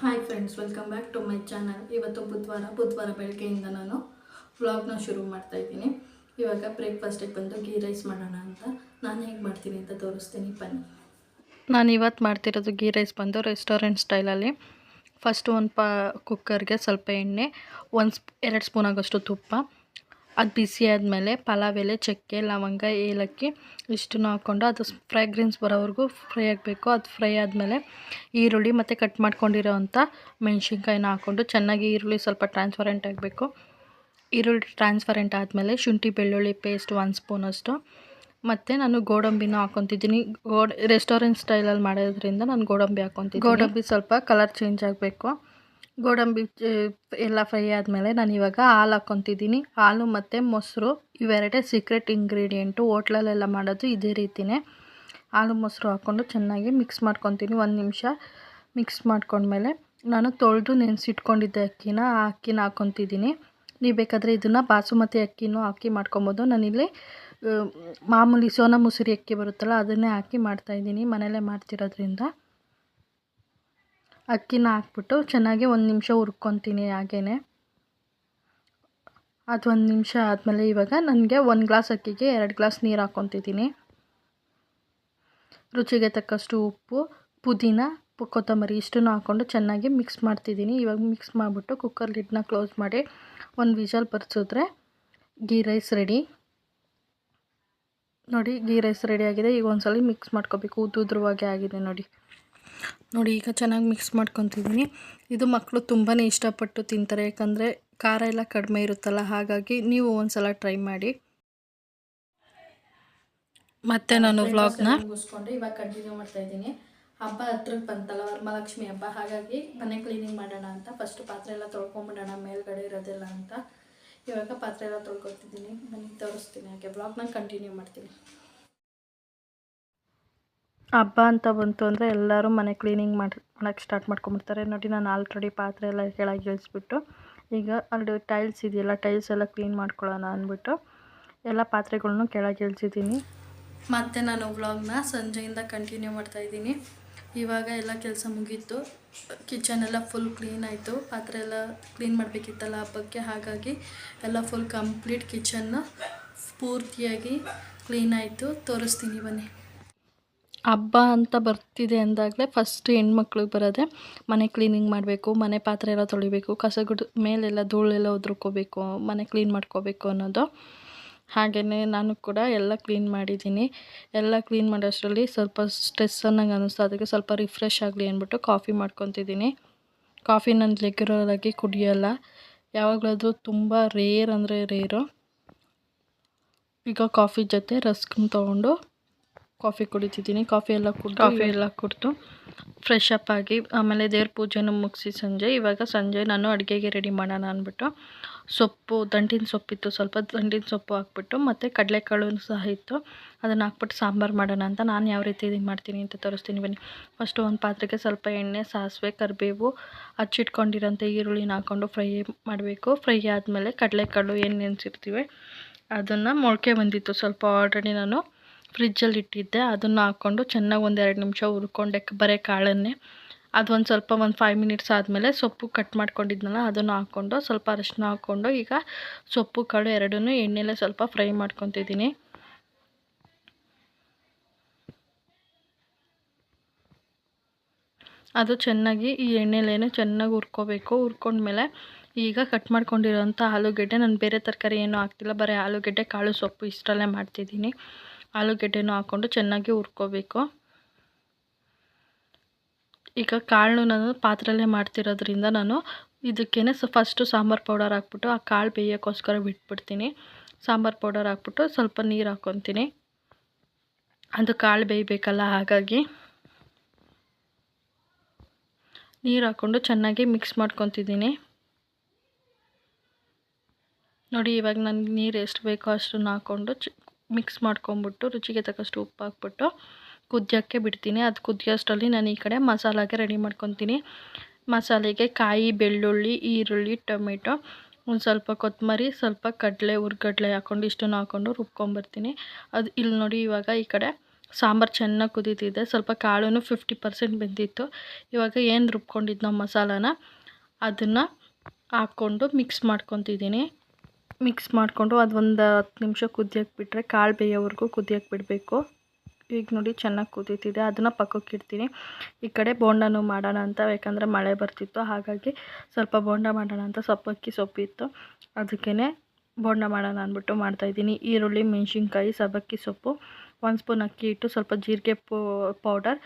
Hi friends welcome back to my channel ಇವತ್ತು ಬುಧವಾರ ಬುಧವಾರ ಬೆಳಗ್ಗೆಯಿಂದ ನಾನು ವ್ಲಾಗ್ನ ಶುರು ಮಾಡ್ತಾ ಇದ್ದೀನಿ. ಇವಾಗ ಬ್ರೇಕ್ಫಾಸ್ಟಿಗೆ ಬಂದು ಗೀ ರೈಸ್ ಮಾಡೋಣ ಅಂತ. ನಾನು ಹೇಗೆ ಮಾಡ್ತೀನಿ ಅಂತ ತೋರಿಸ್ತೀನಿ, ಬನ್ನಿ. ನಾನು ಇವತ್ತು ಮಾಡ್ತಿರೋದು ಗೀ ರೈಸ್ ಬಂದು ರೆಸ್ಟೋರೆಂಟ್ ಸ್ಟೈಲಲ್ಲಿ ಫಸ್ಟ್ ಒಂದು ಪಾ ಕುಕ್ಕರ್ಗೆ ಸ್ವಲ್ಪ ಎಣ್ಣೆ, ಒಂದು ಎರಡು ಸ್ಪೂನ್ ಆಗೋಷ್ಟು ತುಪ್ಪ. ಅದು ಬಿಸಿ ಆದಮೇಲೆ ಪಲಾವ್ ಎಲೆ, ಚಕ್ಕೆ, ಲವಂಗ, ಏಲಕ್ಕಿ ಇಷ್ಟನ್ನು ಹಾಕ್ಕೊಂಡು ಅದು ಫ್ರಾಗ್ರೆನ್ಸ್ ಬರೋವರೆಗೂ ಫ್ರೈ ಆಗಬೇಕು. ಅದು ಫ್ರೈ ಆದಮೇಲೆ ಈರುಳ್ಳಿ ಮತ್ತು ಕಟ್ ಮಾಡ್ಕೊಂಡಿರೋ ಅಂಥ ಮೆಣಸಿನ್ಕಾಯಿನ ಹಾಕ್ಕೊಂಡು ಚೆನ್ನಾಗಿ ಈರುಳ್ಳಿ ಸ್ವಲ್ಪ ಟ್ರಾನ್ಸ್ಪರೆಂಟ್ ಆಗಬೇಕು. ಈರುಳ್ಳಿ ಟ್ರಾನ್ಸ್ಪರೆಂಟ್ ಆದಮೇಲೆ ಶುಂಠಿ, ಬೆಳ್ಳುಳ್ಳಿ ಪೇಸ್ಟ್ ಒನ್ ಸ್ಪೂನಷ್ಟು ಮತ್ತು ನಾನು ಗೋಡಂಬಿನ ಹಾಕ್ಕೊತಿದ್ದೀನಿ. ಗೋಡ್ ರೆಸ್ಟೋರೆಂಟ್ ಸ್ಟೈಲಲ್ಲಿ ಮಾಡೋದ್ರಿಂದ ನಾನು ಗೋಡಂಬಿ ಹಾಕ್ಕೊತೀನಿ ಗೋಡಂಬಿ ಸ್ವಲ್ಪ ಕಲರ್ ಚೇಂಜ್ ಆಗಬೇಕು. ಗೋಡಂಬಿ ಎಲ್ಲ ಫ್ರೈ ಆದಮೇಲೆ ನಾನು ಇವಾಗ ಹಾಲು ಹಾಕ್ಕೊತಿದ್ದೀನಿ. ಹಾಲು ಮತ್ತು ಮೊಸರು, ಇವೆರಡೇ ಸೀಕ್ರೆಟ್ ಇಂಗ್ರೀಡಿಯೆಂಟು ಹೋಟ್ಲಲ್ಲೆಲ್ಲ ಮಾಡೋದು ಇದೇ ರೀತಿಯೇ ಹಾಲು, ಮೊಸರು ಹಾಕ್ಕೊಂಡು ಚೆನ್ನಾಗಿ ಮಿಕ್ಸ್ ಮಾಡ್ಕೊತೀನಿ, ಒಂದು ನಿಮಿಷ ಮಿಕ್ಸ್ ಮಾಡ್ಕೊಂಡ್ಮೇಲೆ ನಾನು ತೊಳೆದು ನೆನೆಸಿಟ್ಕೊಂಡಿದ್ದೆ ಅಕ್ಕಿನ, ಆ ಅಕ್ಕಿನ ಹಾಕ್ಕೊತಿದ್ದೀನಿ. ನೀವು ಬೇಕಾದರೆ ಇದನ್ನು ಬಾಸುಮತಿ ಅಕ್ಕಿನೂ ಹಾಕಿ ಮಾಡ್ಕೊಬೋದು. ನಾನಿಲ್ಲಿ ಮಾಮೂಲಿ ಸೋನಾ ಮುಸುರಿ ಅಕ್ಕಿ ಬರುತ್ತಲ್ಲ, ಅದನ್ನೇ ಹಾಕಿ ಮಾಡ್ತಾಯಿದ್ದೀನಿ ಮನೇಲೇ ಮಾಡ್ತಿರೋದ್ರಿಂದ. ಅಕ್ಕಿನ ಹಾಕ್ಬಿಟ್ಟು ಚೆನ್ನಾಗಿ ಒಂದು ನಿಮಿಷ ಹುರ್ಕೊತೀನಿ ಹಾಗೇ ಅದು ಒಂದು ನಿಮಿಷ ಆದಮೇಲೆ ಇವಾಗ ನನಗೆ ಒಂದು ಗ್ಲಾಸ್ ಅಕ್ಕಿಗೆ ಎರಡು ಗ್ಲಾಸ್ ನೀರು ಹಾಕ್ಕೊತಿದ್ದೀನಿ ರುಚಿಗೆ ತಕ್ಕಷ್ಟು ಉಪ್ಪು, ಪುದೀನ, ಕೊತ್ತಂಬರಿ ಇಷ್ಟನ್ನು ಹಾಕ್ಕೊಂಡು ಚೆನ್ನಾಗಿ ಮಿಕ್ಸ್ ಮಾಡ್ತಿದ್ದೀನಿ. ಇವಾಗ ಮಿಕ್ಸ್ ಮಾಡಿಬಿಟ್ಟು ಕುಕ್ಕರ್ ಲಿಡ್ನ ಕ್ಲೋಸ್ ಮಾಡಿ ಒಂದು ವಿಷಲ್ ಬರ್ಸಿದ್ರೆ ಗೀ ರೈಸ್ ರೆಡಿ ನೋಡಿ ಗೀ ರೈಸ್ ರೆಡಿ ಆಗಿದೆ. ಈಗ ಒಂದ್ಸಲ ಮಿಕ್ಸ್ ಮಾಡ್ಕೋಬೇಕು. ಉದ್ದು ಉದ್ರವಾಗಿ ಆಗಿದೆ ನೋಡಿ. ನೋಡಿ ಈಗ ಚೆನ್ನಾಗಿ ಮಿಕ್ಸ್ ಮಾಡ್ಕೊತಿದ್ದೀನಿ ಇದು ಮಕ್ಕಳು ತುಂಬಾ ಇಷ್ಟಪಟ್ಟು ತಿಂತಾರೆ. ಯಾಕಂದರೆ ಖಾರ ಎಲ್ಲ ಕಡಿಮೆ ಇರುತ್ತಲ್ಲ ಹಾಗಾಗಿ ನೀವು ಒಂದ್ಸಲ ಟ್ರೈ ಮಾಡಿ. ಮತ್ತೆ ನಾನು ವ್ಲಾಗ್ನ ಮುಗಿಸ್ಕೊಂಡು ಇವಾಗ ಕಂಟಿನ್ಯೂ ಮಾಡ್ತಾ ಇದ್ದೀನಿ. ಹಬ್ಬ ಹತ್ರಕ್ಕೆ ಬಂತಲ್ಲ ವರಮಹಾಲಕ್ಷ್ಮಿ ಹಬ್ಬ ಹಾಗಾಗಿ ಮನೆ ಕ್ಲೀನಿಂಗ್ ಮಾಡೋಣ ಅಂತ ಫಸ್ಟ್ ಪಾತ್ರೆ ಎಲ್ಲ ತೊಳ್ಕೊಂಬಿಡೋಣ ಮೇಲ್ಗಡೆ ಇರೋದಿಲ್ಲ ಅಂತ. ಇವಾಗ ಪಾತ್ರೆ ಎಲ್ಲ ತೊಳ್ಕೊತಿದ್ದೀನಿ. ಮನೆಗೆ ತೋರಿಸ್ತೀನಿ ಹಾಗೆ ಬ್ಲಾಗ್ನ ಕಂಟಿನ್ಯೂ ಮಾಡ್ತೀನಿ. ಹಬ್ಬ ಅಂತ ಬಂತು ಅಂದರೆ ಎಲ್ಲರೂ ಮನೆ ಕ್ಲೀನಿಂಗ್ ಮಾಡಿ ಮಾಡೋಕ್ಕೆ ಸ್ಟಾರ್ಟ್ ಮಾಡ್ಕೊಂಬಿಡ್ತಾರೆ ನೋಡಿ, ನಾನು ಆಲ್ರೆಡಿ ಪಾತ್ರೆ ಎಲ್ಲ ಕೆಳಗೆ ಇಳಿಸ್ಬಿಟ್ಟು, ಈಗ ಅಲ್ಲಿ ಟೈಲ್ಸ್ ಇದೆಯಲ್ಲ ಟೈಲ್ಸ್ ಎಲ್ಲ ಕ್ಲೀನ್ ಮಾಡ್ಕೊಳ್ಳೋಣ ಅಂದ್ಬಿಟ್ಟು ಎಲ್ಲ ಪಾತ್ರೆಗಳ್ನು ಕೆಳಗೆ ಇಳಿಸಿದ್ದೀನಿ. ಮತ್ತೆ ನಾನು ವ್ಲಾಗ್ನ ಸಂಜೆಯಿಂದ ಕಂಟಿನ್ಯೂ ಮಾಡ್ತಾ ಇದ್ದೀನಿ. ಇವಾಗ ಎಲ್ಲ ಕೆಲಸ ಮುಗೀತು. ಕಿಚನ್ ಎಲ್ಲ ಫುಲ್ ಕ್ಲೀನ್ ಆಯಿತು. ಪಾತ್ರೆ ಎಲ್ಲ ಕ್ಲೀನ್ ಮಾಡಬೇಕಿತ್ತಲ್ಲ ಹಬ್ಬಕ್ಕೆ, ಹಾಗಾಗಿ ಎಲ್ಲ ಫುಲ್ ಕಂಪ್ಲೀಟ್ ಕಿಚನ್ನ ಪೂರ್ತಿಯಾಗಿ ಕ್ಲೀನ್ ಆಯಿತು. ತೋರಿಸ್ತೀನಿ, ಬನ್ನಿ. ಹಬ್ಬ ಅಂತ ಬರ್ತಿದೆ ಅಂದಾಗಲೇ ಫಸ್ಟ್ ಹೆಣ್ಮಕ್ಳಿಗೆ ಬರೋದೆ ಮನೆ ಕ್ಲೀನಿಂಗ್ ಮಾಡಬೇಕು, ಮನೆ ಪಾತ್ರೆ ಎಲ್ಲ ತೊಳಿಬೇಕು ಕಸ ಗುಡ್ ಮೇಲೆಲ್ಲ ಧೂಳೆಲ್ಲ ಉದ್ರಕೋಬೇಕು, ಮನೆ ಕ್ಲೀನ್ ಮಾಡ್ಕೋಬೇಕು ಅನ್ನೋದು. ಹಾಗೆಯೇ ನಾನು ಕೂಡ ಎಲ್ಲ ಕ್ಲೀನ್ ಮಾಡಿದ್ದೀನಿ. ಎಲ್ಲ ಕ್ಲೀನ್ ಮಾಡೋಷ್ಟರಲ್ಲಿ ಸ್ವಲ್ಪ ಸ್ಟ್ರೆಸ್ ಅನ್ನಂಗೆ ಅನ್ನಿಸ್ತು. ಅದಕ್ಕೆ ಸ್ವಲ್ಪ ರಿಫ್ರೆಶ್ ಆಗಲಿ ಅಂದ್ಬಿಟ್ಟು ಕಾಫಿ ಮಾಡ್ಕೊತಿದ್ದೀನಿ. ಕಾಫಿ ನಾನು ರೆಗ್ಯುಲರ್ ಕುಡಿಯೋಲ್ಲ. ಯಾವಾಗಲಾದರೂ ತುಂಬ ರೇರ್ ಅಂದರೆ ರೇರು ಈಗ ಕಾಫಿ ಜೊತೆ ರಸ್ಕ್ನ ತೊಗೊಂಡು ಕಾಫಿ ಕುಡಿತಿದ್ದೀನಿ. ಕಾಫಿ ಎಲ್ಲ ಕುಡ್ದು ಕಾಫಿ ಎಲ್ಲ ಕುಡಿದು ಫ್ರೆಶ್ ಅಪ್ ಆಗಿ ಆಮೇಲೆ ದೇವ್ರ ಪೂಜೆನೂ ಮುಗಿಸಿ ಸಂಜೆ. ಇವಾಗ ಸಂಜೆ ನಾನು ಅಡುಗೆಗೆ ರೆಡಿ ಮಾಡೋಣ ಅಂದ್ಬಿಟ್ಟು ಸೊಪ್ಪು ದಂಟಿನ ಸೊಪ್ಪಿತ್ತು. ಸ್ವಲ್ಪ ದಂಟಿನ ಸೊಪ್ಪು ಹಾಕ್ಬಿಟ್ಟು ಮತ್ತು ಕಡಲೆಕಾಳು ಸಹ ಇತ್ತು. ಅದನ್ನು ಹಾಕ್ಬಿಟ್ಟು ಸಾಂಬಾರು ಮಾಡೋಣ ಅಂತ ನಾನು ಯಾವ ರೀತಿ ಇದು ಮಾಡ್ತೀನಿ ಅಂತ ತೋರಿಸ್ತೀನಿ ಬನ್ನಿ. ಫಸ್ಟು ಒಂದು ಪಾತ್ರೆಗೆ ಸ್ವಲ್ಪ ಎಣ್ಣೆ ಸಾಸಿವೆ ಕರಿಬೇವು ಹಚ್ಚಿಟ್ಕೊಂಡಿರೋಂಥ ಈರುಳ್ಳಿನ ಹಾಕ್ಕೊಂಡು ಫ್ರೈ ಮಾಡಬೇಕು. ಫ್ರೈ ಆದಮೇಲೆ ಕಡಲೆಕಾಳು ಏನು ನೆನೆಸಿರ್ತೀವಿ ಅದನ್ನು ಮೊಳಕೆ ಬಂದಿತ್ತು. ಸ್ವಲ್ಪ ಆಲ್ರೆಡಿ ನಾನು ಫ್ರಿಜ್ಜಲ್ಲಿ ಇಟ್ಟಿದ್ದೆ. ಅದನ್ನು ಹಾಕ್ಕೊಂಡು ಚೆನ್ನಾಗಿ ಒಂದು ಎರಡು ನಿಮಿಷ ಹುರ್ಕೊಂಡೆ ಬರೀ ಕಾಳನ್ನೇ. ಅದು ಒಂದು ಸ್ವಲ್ಪ ಒಂದು ಫೈವ್ ಮಿನಿಟ್ಸ್ ಆದಮೇಲೆ ಸೊಪ್ಪು ಕಟ್ ಮಾಡ್ಕೊಂಡಿದ್ನಲ್ಲ, ಅದನ್ನು ಹಾಕ್ಕೊಂಡು ಸ್ವಲ್ಪ ಅರಶಿನ ಹಾಕ್ಕೊಂಡು ಈಗ ಸೊಪ್ಪು, ಕಾಳು ಎರಡನ್ನೂ ಎಣ್ಣೆಲೆ ಸ್ವಲ್ಪ ಫ್ರೈ ಮಾಡ್ಕೊತಿದ್ದೀನಿ. ಅದು ಚೆನ್ನಾಗಿ ಈ ಎಣ್ಣೆಲೇನು ಚೆನ್ನಾಗಿ ಹುರ್ಕೋಬೇಕು. ಹುರ್ಕೊಂಡ್ಮೇಲೆ ಈಗ ಕಟ್ ಮಾಡ್ಕೊಂಡಿರೋಂಥ ಆಲೂಗೆಡ್ಡೆ, ನಾನು ಬೇರೆ ತರಕಾರಿ ಏನೂ ಹಾಕ್ತಿಲ್ಲ. ಬರೀ ಆಲೂಗೆಡ್ಡೆ, ಕಾಳು, ಸೊಪ್ಪು ಇಷ್ಟರಲ್ಲೇ ಮಾಡ್ತಿದ್ದೀನಿ. ಆಲೂಗೆಡ್ಡೆನೂ ಹಾಕ್ಕೊಂಡು ಚೆನ್ನಾಗಿ ಹುರ್ಕೋಬೇಕು. ಈಗ ಕಾಳನ್ನು ನಾನು ಪಾತ್ರೆಯಲ್ಲೇ ಮಾಡ್ತಿರೋದ್ರಿಂದ ನಾನು ಇದಕ್ಕೇ ಸ ಫಸ್ಟು ಸಾಂಬಾರು ಪೌಡರ್ ಹಾಕ್ಬಿಟ್ಟು ಆ ಕಾಳು ಬೇಯೋಕ್ಕೋಸ್ಕರ ಬಿಟ್ಬಿಡ್ತೀನಿ. ಸಾಂಬಾರು ಪೌಡರ್ ಹಾಕ್ಬಿಟ್ಟು ಸ್ವಲ್ಪ ನೀರು ಹಾಕ್ಕೊತೀನಿ. ಅದು ಕಾಳು ಬೇಯಬೇಕಲ್ಲ ಹಾಗಾಗಿ. ನೀರು ಹಾಕ್ಕೊಂಡು ಚೆನ್ನಾಗಿ ಮಿಕ್ಸ್ ಮಾಡ್ಕೊತಿದ್ದೀನಿ. ನೋಡಿ ಇವಾಗ ನನಗೆ ನೀರು ಎಷ್ಟು ಬೇಕೋ ಅಷ್ಟನ್ನು ಹಾಕ್ಕೊಂಡು ಮಿಕ್ಸ್ ಮಾಡ್ಕೊಂಬಿಟ್ಟು ರುಚಿಗೆ ತಕ್ಕಷ್ಟು ಉಪ್ಪು ಹಾಕ್ಬಿಟ್ಟು ಕುದಿಯೋಕ್ಕೆ ಬಿಡ್ತೀನಿ. ಅದು ಕುದಿಯೋಷ್ಟರಲ್ಲಿ ನಾನು ಈ ಕಡೆ ಮಸಾಲಾಗೆ ರೆಡಿ ಮಾಡ್ಕೊತೀನಿ. ಮಸಾಲೆಗೆ ಕಾಯಿ, ಬೆಳ್ಳುಳ್ಳಿ, ಈರುಳ್ಳಿ, ಟೊಮೆಟೊ, ಒಂದು ಸ್ವಲ್ಪ ಕೊತ್ತಂಬರಿ ಸ್ವಲ್ಪ ಕಡಲೆ ಹುರ್ಗಡ್ಲೆ ಹಾಕ್ಕೊಂಡು ಇಷ್ಟನ್ನು ಹಾಕ್ಕೊಂಡು ರುಬ್ಕೊಂಬರ್ತೀನಿ ಅದು ಇಲ್ಲಿ ನೋಡಿ ಇವಾಗ ಈ ಕಡೆ ಸಾಂಬಾರು ಚೆನ್ನಾಗಿ ಕುದೀತಿದೆ. ಸ್ವಲ್ಪ ಕಾಳು ಫಿಫ್ಟಿ ಪರ್ಸೆಂಟ್ ಬೆಂದಿತ್ತು. ಇವಾಗ ಏನು ರುಬ್ಕೊಂಡಿದ್ದು ನಾವು ಮಸಾಲಾನ? ಅದನ್ನು ಹಾಕ್ಕೊಂಡು ಮಿಕ್ಸ್ ಮಾಡ್ಕೊತಿದ್ದೀನಿ. ಮಿಕ್ಸ್ ಮಾಡಿಕೊಂಡು ಅದೊಂದು ಹತ್ತು ನಿಮಿಷ ಕುದಿಯೋಕೆ ಬಿಟ್ಟರೆ ಕಾಳು ಬೇಯೋವರೆಗೂ ಕುದಿಯೋಕೆ ಬಿಡಬೇಕು. ಈಗ ನೋಡಿ ಚೆನ್ನಾಗಿ ಕುದೀತಿದೆ. ಅದನ್ನು ಪಕ್ಕಕ್ಕೆ ಇಡ್ತೀನಿ. ಈ ಕಡೆ ಬೋಂಡನೂ ಮಾಡೋಣ ಅಂತ, ಯಾಕಂದರೆ ಮಳೆ ಬರ್ತಿತ್ತು. ಹಾಗಾಗಿ ಸ್ವಲ್ಪ ಬೋಂಡ ಮಾಡೋಣ ಅಂತ ಸೊಪ್ಪಕ್ಕಿ ಸೊಪ್ಪಿತ್ತು ಅದಕ್ಕೇ ಬೋಂಡ ಮಾಡೋಣ ಅಂದ್ಬಿಟ್ಟು ಮಾಡ್ತಾಯಿದ್ದೀನಿ ಈರುಳ್ಳಿ, ಮೆಣಸಿನ್ಕಾಯಿ, ಸಬ್ಬಕ್ಕಿ ಸೊಪ್ಪು, ಒಂದು ಸ್ಪೂನ್ ಅಕ್ಕಿ ಹಿಟ್ಟು, ಸ್ವಲ್ಪ ಜೀರಿಗೆ ಪೌಡರ್,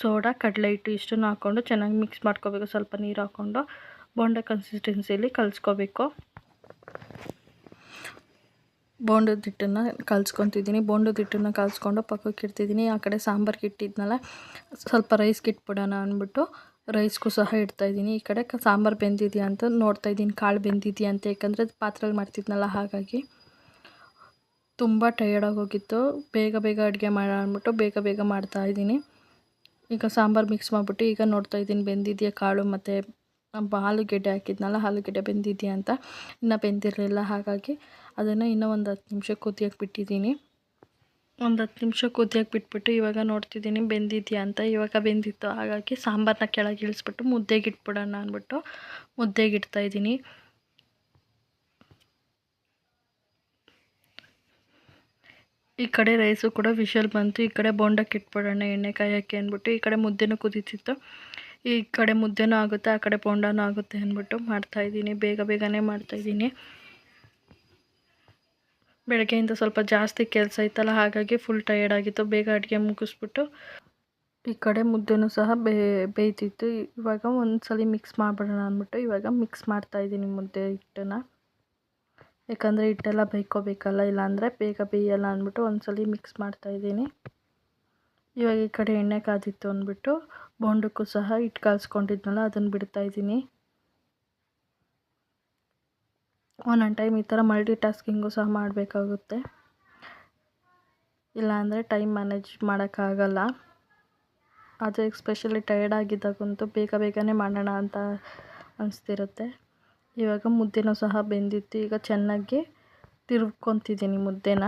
ಸೋಡಾ, ಕಡಲೆ ಹಿಟ್ಟು ಇಷ್ಟನ್ನು ಹಾಕ್ಕೊಂಡು ಚೆನ್ನಾಗಿ ಮಿಕ್ಸ್ ಮಾಡ್ಕೋಬೇಕು. ಸ್ವಲ್ಪ ನೀರು ಹಾಕ್ಕೊಂಡು ಬೋಂಡ ಕನ್ಸಿಸ್ಟೆನ್ಸಿಯಲ್ಲಿ ಕಲಿಸ್ಕೋಬೇಕು. ಬೋಂಡದ ಹಿಟ್ಟನ್ನು ಕಲ್ಸ್ಕೊತಿದ್ದೀನಿ. ಬೋಂಡದ ಹಿಟ್ಟನ್ನು ಕಲ್ಸ್ಕೊಂಡು ಪಕ್ಕಕ್ಕೆ ಇಡ್ತಿದ್ದೀನಿ. ಆ ಕಡೆ ಸಾಂಬಾರ್ಗೆ ಇಟ್ಟಿದ್ನಲ್ಲ, ಸ್ವಲ್ಪ ರೈಸ್ಗೆ ಇಟ್ಬಿಡೋಣ ಅಂದ್ಬಿಟ್ಟು ರೈಸ್ಗೂ ಸಹ ಇಡ್ತಾಯಿದ್ದೀನಿ ಈ ಕಡೆ ಸಾಂಬಾರು ಬೆಂದಿದೆಯಾ ಅಂತ ನೋಡ್ತಾಯಿದ್ದೀನಿ ಕಾಳು ಬೆಂದಿದೆಯಾ ಅಂತ, ಯಾಕಂದರೆ ಪಾತ್ರೆಲಿ ಮಾಡ್ತಿದ್ನಲ್ಲ, ಹಾಗಾಗಿ. ತುಂಬ ಟಯರ್ಡಾಗಿ ಹೋಗಿತ್ತು ಬೇಗ ಬೇಗ ಅಡುಗೆ ಮಾಡ ಅಂದ್ಬಿಟ್ಟು ಬೇಗ ಬೇಗ ಮಾಡ್ತಾಯಿದ್ದೀನಿ ಈಗ ಸಾಂಬಾರು ಮಿಕ್ಸ್ ಮಾಡಿಬಿಟ್ಟು ಈಗ ನೋಡ್ತಾಯಿದ್ದೀನಿ ಬೆಂದಿದೆಯಾ ಕಾಳು ಮತ್ತು ಆಲೂಗೆಡ್ಡೆ ಹಾಕಿದ್ನಲ್ಲ, ಆಲೂಗೆಡ್ಡೆ ಬೆಂದಿದೆಯಾ ಅಂತ. ಇನ್ನೂ ಬೆಂದಿರಲಿಲ್ಲ, ಹಾಗಾಗಿ. ಅದನ್ನು ಇನ್ನೂ ಒಂದು ಹತ್ತು ನಿಮಿಷ ಕುದಿಯೋಕೆ ಬಿಟ್ಟಿದ್ದೀನಿ. ಒಂದು ಹತ್ತು ನಿಮಿಷ ಕುದಿಯೋಕೆ ಬಿಟ್ಬಿಟ್ಟು ಇವಾಗ ನೋಡ್ತಿದ್ದೀನಿ ಬೆಂದಿದೆಯಾ ಅಂತ. ಇವಾಗ ಬೆಂದಿತ್ತು, ಹಾಗಾಗಿ ಸಾಂಬಾರನ್ನ ಕೆಳಗೆ ಇಳಿಸ್ಬಿಟ್ಟು ಮುದ್ದೆಗೆ ಇಟ್ಬಿಡೋಣ ಅಂದ್ಬಿಟ್ಟು ಮುದ್ದೆಗೆ ಇಡ್ತಾಯಿದ್ದೀನಿ ಈ ಕಡೆ ರೈಸು ಕೂಡ ವಿಷಲ್ ಬಂತು, ಈ ಕಡೆ ಬೋಂಡಕ್ಕೆ ಇಟ್ಬಿಡೋಣ, ಎಣ್ಣೆ ಕಾಯೋಕ್ಕೆ ಅಂದ್ಬಿಟ್ಟು. ಈ ಕಡೆ ಮುದ್ದೆನೂ ಕುದೀತಿತ್ತು. ಈ ಕಡೆ ಮುದ್ದೆನೂ ಆಗುತ್ತೆ, ಆ ಕಡೆ ಬೋಂಡನೂ ಆಗುತ್ತೆ ಅಂದ್ಬಿಟ್ಟು ಮಾಡ್ತಾಯಿದ್ದೀನಿ ಬೇಗ ಬೇಗನೆ ಮಾಡ್ತಾಯಿದ್ದೀನಿ ಬೆಳಗ್ಗೆಯಿಂದ ಸ್ವಲ್ಪ ಜಾಸ್ತಿ ಕೆಲಸ ಇತ್ತಲ್ಲ, ಹಾಗಾಗಿ ಫುಲ್ ಟಯರ್ಡ್ ಆಗಿತ್ತು. ಬೇಗ ಅಡುಗೆ ಮುಗಿಸ್ಬಿಟ್ಟು ಈ ಕಡೆ ಮುದ್ದೆನೂ ಸಹ ಬೇ, ಬೇಯ್ತಿತ್ತು. ಇವಾಗ ಒಂದು ಸಲ ಮಿಕ್ಸ್ ಮಾಡಿಬಿಡೋಣ ಅಂದ್ಬಿಟ್ಟು ಇವಾಗ ಮಿಕ್ಸ್ ಮಾಡ್ತಾಯಿದ್ದೀನಿ ಮುದ್ದೆ ಹಿಟ್ಟನ್ನು. ಯಾಕಂದರೆ ಹಿಟ್ಟೆಲ್ಲ ಬೇಯ್ಕೋಬೇಕಲ್ಲ, ಇಲ್ಲಾಂದರೆ ಬೇಗ ಬೇಯಲ್ಲ ಅಂದ್ಬಿಟ್ಟು ಒಂದು ಸಲ ಮಿಕ್ಸ್ ಮಾಡ್ತಾಯಿದ್ದೀನಿ ಇವಾಗ ಈ ಕಡೆ ಎಣ್ಣೆ ಕಾದಿತ್ತು ಅಂದ್ಬಿಟ್ಟು, ಬೋಂಡಕ್ಕೂ ಸಹ ಹಿಟ್ಟು ಕಲಿಸ್ಕೊಂಡಿದ್ನಲ್ಲ, ಅದನ್ನು ಬಿಡ್ತಾಯಿದ್ದೀನಿ ಒಂದೊಂದು ಟೈಮ್ ಈ ಥರ ಮಲ್ಟಿ ಟಾಸ್ಕಿಂಗು ಸಹ ಮಾಡಬೇಕಾಗುತ್ತೆ. ಇಲ್ಲಾಂದರೆ ಟೈಮ್ ಮ್ಯಾನೇಜ್ ಮಾಡೋಕ್ಕಾಗಲ್ಲ. ಅದು ಎಕ್ಸ್ಪೆಷಲಿ ಟೈರ್ಡ್ ಆಗಿದ್ದಾಗಂತೂ ಬೇಗ ಬೇಗನೆ ಮಾಡೋಣ ಅಂತ ಅನಿಸ್ತಿರುತ್ತೆ. ಇವಾಗ ಮುದ್ದೆನೂ ಸಹ ಬೆಂದಿತ್ತು. ಈಗ ಚೆನ್ನಾಗಿ ತಿರುಗ್ಕೊತಿದ್ದೀನಿ ಮುದ್ದೆನ.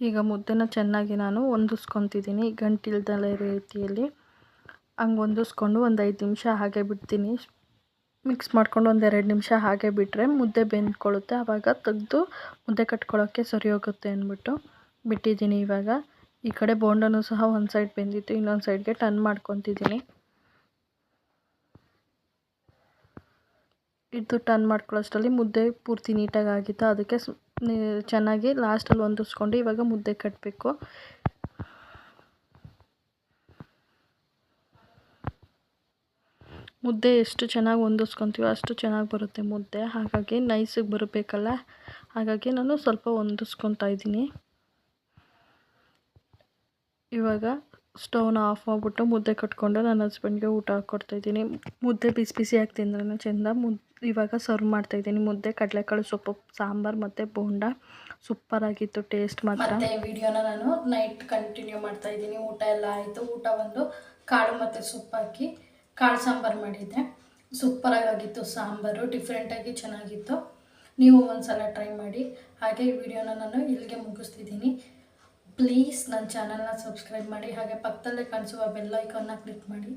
ಈಗ ಮುದ್ದೆನ ಚೆನ್ನಾಗಿ ನಾನು ಹೊಂದಿಸ್ಕೊತಿದ್ದೀನಿ ಗಂಟಿಲ್ದಲ್ಲ ರೀತಿಯಲ್ಲಿ. ಹಂಗೆ ಹೊಂದಿಸ್ಕೊಂಡು ಒಂದು ಐದು ನಿಮಿಷ ಹಾಗೆ ಬಿಡ್ತೀನಿ. ಮಿಕ್ಸ್ ಮಾಡ್ಕೊಂಡು ಒಂದು ಎರಡು ನಿಮಿಷ ಹಾಗೆ ಬಿಟ್ಟರೆ ಮುದ್ದೆ ಬೆಂದ್ಕೊಳ್ಳುತ್ತೆ ಆವಾಗ ತೆಗೆದು ಮುದ್ದೆ ಕಟ್ಕೊಳ್ಳೋಕ್ಕೆ ಸರಿ ಹೋಗುತ್ತೆ ಅಂದ್ಬಿಟ್ಟು ಬಿಟ್ಟಿದ್ದೀನಿ ಇವಾಗ. ಈ ಕಡೆ ಬೋಂಡನೂ ಸಹ ಒಂದು ಸೈಡ್ ಬೆಂದಿತ್ತು, ಇನ್ನೊಂದು ಸೈಡ್ಗೆ ಟರ್ನ್ ಮಾಡ್ಕೊತಿದ್ದೀನಿ. ಇದು ಟರ್ನ್ ಮಾಡ್ಕೊಳ್ಳೋಷ್ಟರಲ್ಲಿ ಮುದ್ದೆ ಪೂರ್ತಿ ನೀಟಾಗಿ ಆಗಿತ್ತು ಅದಕ್ಕೆ ಚೆನ್ನಾಗಿ ಲಾಸ್ಟಲ್ಲಿ ಹೊಂದಿಸ್ಕೊಂಡು ಇವಾಗ ಮುದ್ದೆ ಕಟ್ಟಬೇಕು ಮುದ್ದೆ ಎಷ್ಟು ಚೆನ್ನಾಗಿ ಹೊಂದಿಸ್ಕೊತೀವೋ ಅಷ್ಟು ಚೆನ್ನಾಗಿ ಬರುತ್ತೆ ಮುದ್ದೆ. ಹಾಗಾಗಿ ನೈಸಿಗೆ ಬರಬೇಕಲ್ಲ? ಹಾಗಾಗಿ ನಾನು ಸ್ವಲ್ಪ ಹೊಂದಿಸ್ಕೊತಾ ಇದ್ದೀನಿ. ಇವಾಗ ಸ್ಟವ್ನ ಆಫ್ ಮಾಡಿಬಿಟ್ಟು ಮುದ್ದೆ ಕಟ್ಕೊಂಡು ನನ್ನ ಹಸ್ಬೆಂಡ್ಗೆ ಊಟ ಹಾಕ್ಕೊಡ್ತಾಯಿದ್ದೀನಿ ಮುದ್ದೆ ಬಿಸಿ ಬಿಸಿಯಾಗಿ ತಿಂದ್ರೆ ಚೆಂದ ಮುದ್, ಇವಾಗ ಸರ್ವ್ ಮಾಡ್ತಾಯಿದ್ದೀನಿ ಮುದ್ದೆ, ಕಡಲೆಕಾಳು ಸೊಪ್ಪು, ಸಾಂಬಾರು ಮತ್ತು ಬೋಂಡ. ಸೂಪರಾಗಿತ್ತು ಟೇಸ್ಟ್ ಮಾತ್ರ. ವಿಡಿಯೋನ ನಾನು ನೈಟ್ ಕಂಟಿನ್ಯೂ ಮಾಡ್ತಾಯಿದ್ದೀನಿ ಊಟ ಎಲ್ಲ ಆಯಿತು. ಊಟ ಒಂದು ಕಾಳು ಮತ್ತು ಸೊಪ್ಪು ಹಾಕಿ ಕಾಳು ಸಾಂಬಾರು ಮಾಡಿದ್ದೆ. ಸೂಪರಾಗಿತ್ತು ಸಾಂಬಾರು ಡಿಫ್ರೆಂಟಾಗಿ ಚೆನ್ನಾಗಿತ್ತು. ನೀವು ಒಂದು ಸಲ ಟ್ರೈ ಮಾಡಿ. ಹಾಗೆ ಈ ವಿಡಿಯೋನ ನಾನು ಇಲ್ಲಿಗೆ ಮುಗಿಸ್ತಿದ್ದೀನಿ. ಪ್ಲೀಸ್ ನನ್ನ ಚಾನಲ್ನ ಸಬ್ಸ್ಕ್ರೈಬ್ ಮಾಡಿ ಹಾಗೆ ಪಕ್ಕದಲ್ಲೇ ಕಾಣಿಸುವ ಬೆಲ್ ಐಕಾನ್ನ ಕ್ಲಿಕ್ ಮಾಡಿ.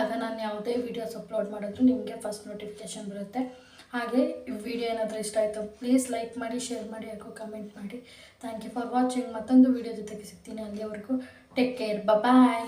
ಆಗ ನಾನು ಯಾವುದೇ ವೀಡಿಯೋಸ್ ಅಪ್ಲೋಡ್ ಮಾಡಿದ್ರು ನಿಮಗೆ ಫಸ್ಟ್ ನೋಟಿಫಿಕೇಷನ್ ಬರುತ್ತೆ. ಹಾಗೆ ಈ ವಿಡಿಯೋ ಏನಾದರೂ ಇಷ್ಟ ಆಯಿತು ಪ್ಲೀಸ್ ಲೈಕ್ ಮಾಡಿ ಶೇರ್ ಮಾಡಿ, ಹಾಗೂ ಕಮೆಂಟ್ ಮಾಡಿ. ಥ್ಯಾಂಕ್ ಯು ಫಾರ್ ವಾಚಿಂಗ್ ಮತ್ತೊಂದು ವಿಡಿಯೋ ಜೊತೆಗೆ ಸಿಗ್ತೀನಿ ಅಲ್ಲಿವರೆಗೂ. Take care bye